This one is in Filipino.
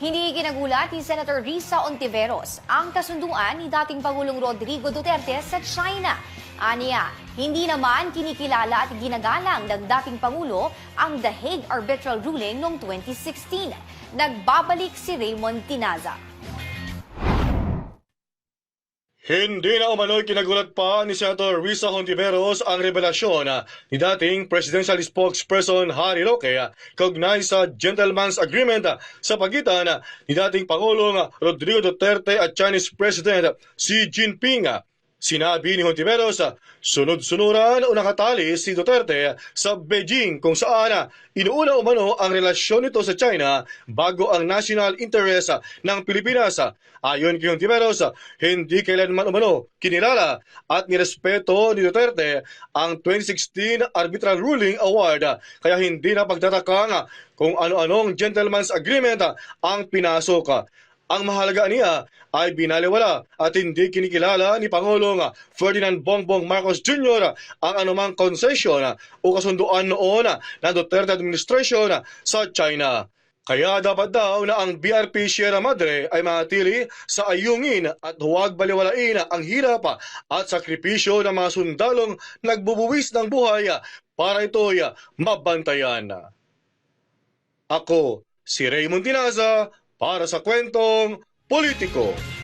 Hindi kinagulat ni Senator Risa Ontiveros ang kasunduan ni dating Pangulong Rodrigo Duterte sa China. Aniya, hindi naman kinikilala at ginagalang ng dating Pangulo ang The Hague Arbitral Ruling noong 2016. Nagbabalik si Raymond Tinaza. Hindi na umano'y kinagulat pa ni Senator Risa Hontiveros ang revelasyon ah, ni dating presidential spokesperson Harry Roque ah, kaugnay sa gentleman's agreement ah, sa pagitan ni dating Pangulong Rodrigo Duterte at Chinese President Xi Jinping. Sinabi ni Hontiveros, sunod-sunuran o nakatali si Duterte sa Beijing kung saan inuuna umano ang relasyon nito sa China bago ang national interest ng Pilipinas. Ayon kay Hontiveros, hindi kailanman umano kinilala at nirespeto ni Duterte ang 2016 Arbitral Ruling Award kaya hindi na pagtatakang kung ano-anong gentleman's agreement ang pinasok. Ang mahalaga niya ay binaliwala at hindi kinikilala ni Pangulong Ferdinand Bongbong Marcos Jr. ang anumang concession o kasunduan noon ng Duterte administration sa China. Kaya dapat daw na ang BRP Sierra Madre ay manatili sa ayungin at huwag baliwalain ang hirap at sakripisyo ng mga sundalong nagbubuwis ng buhay para ito'y mabantayan. Ako, si Raymond Tinaza, para sa kwentong politiko.